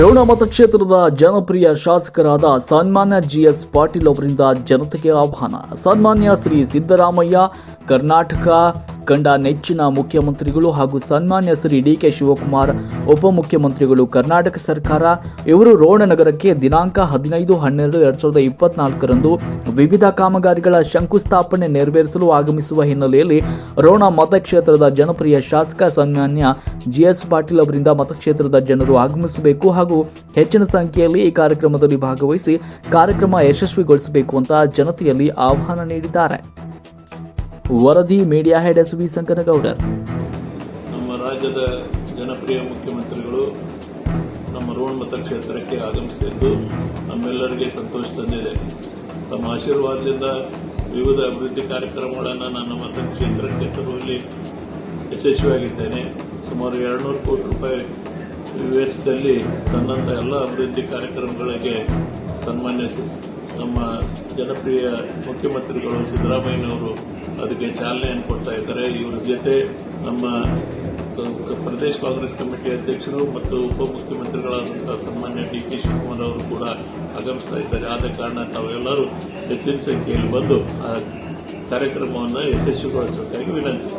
ರೋಣ ಮತಕ್ಷೇತ್ರದ ಜನಪ್ರಿಯ ಶಾಸಕರಾದ ಸನ್ಮಾನ್ಯ ಜಿಎಸ್ ಪಾಟೀಲ್ ಅವರಿಂದ ಜನತೆಗೆ ಆಹ್ವಾನ. ಸನ್ಮಾನ್ಯ ಶ್ರೀ ಸಿದ್ದರಾಮಯ್ಯ ಕರ್ನಾಟಕ ಕಂಡ ನೆಚ್ಚಿನ ಮುಖ್ಯಮಂತ್ರಿಗಳು ಹಾಗೂ ಸನ್ಮಾನ್ಯ ಶ್ರೀ ಡಿ ಕೆ ಶಿವಕುಮಾರ್ ಉಪಮುಖ್ಯಮಂತ್ರಿಗಳು ಕರ್ನಾಟಕ ಸರ್ಕಾರ, ಇವರು ರೋಣ ನಗರಕ್ಕೆ ದಿನಾಂಕ ಹದಿನೈದು ಹನ್ನೆರಡು ಎರಡ್ ಸಾವಿರದ ಇಪ್ಪತ್ನಾಲ್ಕರಂದು ವಿವಿಧ ಕಾಮಗಾರಿಗಳ ಶಂಕುಸ್ಥಾಪನೆ ನೆರವೇರಿಸಲು ಆಗಮಿಸುವ ಹಿನ್ನೆಲೆಯಲ್ಲಿ ರೋಣ ಮತಕ್ಷೇತ್ರದ ಜನಪ್ರಿಯ ಶಾಸಕ ಸನ್ಮಾನ್ಯ ಜಿಎಸ್ ಪಾಟೀಲ್ ಅವರಿಂದ ಮತಕ್ಷೇತ್ರದ ಜನರು ಆಗಮಿಸಬೇಕು ಹಾಗೂ ಹೆಚ್ಚಿನ ಸಂಖ್ಯೆಯಲ್ಲಿ ಈ ಕಾರ್ಯಕ್ರಮದಲ್ಲಿ ಭಾಗವಹಿಸಿ ಕಾರ್ಯಕ್ರಮ ಯಶಸ್ವಿಗೊಳಿಸಬೇಕು ಅಂತ ಜನತೆಯಲ್ಲಿ ಆಹ್ವಾನ ನೀಡಿದ್ದಾರೆ. ವರದಿ media head S V Sankanagoudar ನಮ್ಮ ರಾಜ್ಯದ ಜನಪ್ರಿಯ ಮುಖ್ಯಮಂತ್ರಿಗಳು ನಮ್ಮ ರೋಣ ಮತಕ್ಷೇತ್ರಕ್ಕೆ ಆಗಮಿಸಿದ್ದು ನಮ್ಮೆಲ್ಲರಿಗೆ ಸಂತೋಷ ತಂದಿದೆ. ತಮ್ಮ ಆಶೀರ್ವಾದದಿಂದ ವಿವಿಧ ಅಭಿವೃದ್ಧಿ ಕಾರ್ಯಕ್ರಮಗಳನ್ನು ನನ್ನ ಮತಕ್ಷೇತ್ರಕ್ಕೆ ತರುವಲ್ಲಿ ಯಶಸ್ವಿಯಾಗಿದ್ದೇನೆ. ಸುಮಾರು ಎರಡುನೂರು ಕೋಟಿ ರೂಪಾಯಿ ವೆಚ್ಚದಲ್ಲಿ ತನ್ನಂಥ ಎಲ್ಲ ಅಭಿವೃದ್ಧಿ ಕಾರ್ಯಕ್ರಮಗಳಿಗೆ ಸನ್ಮಾನ್ಯ ನಮ್ಮ ಜನಪ್ರಿಯ ಮುಖ್ಯಮಂತ್ರಿಗಳು ಸಿದ್ದರಾಮಯ್ಯನವರು ಅದಕ್ಕೆ ಚಾಲನೆಯನ್ನು ಕೊಡ್ತಾ ಇದ್ದಾರೆ. ಇವರ ಜೊತೆ ನಮ್ಮ ಪ್ರದೇಶ ಕಾಂಗ್ರೆಸ್ ಕಮಿಟಿ ಅಧ್ಯಕ್ಷರು ಮತ್ತು ಉಪಮುಖ್ಯಮಂತ್ರಿಗಳಾದಂತಹ ಸನ್ಮಾನ್ಯ ಡಿ ಕೆ ಶಿವಕುಮಾರ್ ಅವರು ಕೂಡ ಆಗಮಿಸ್ತಾ ಇದ್ದಾರೆ. ಆದ ಕಾರಣ ತಾವೆಲ್ಲರೂ ಹೆಚ್ಚಿನ ಸಂಖ್ಯೆಯಲ್ಲಿ ಬಂದು ಆ ಕಾರ್ಯಕ್ರಮವನ್ನು ಯಶಸ್ವಿಗೊಳಿಸಬೇಕಾಗಿ ವಿನಂತಿ.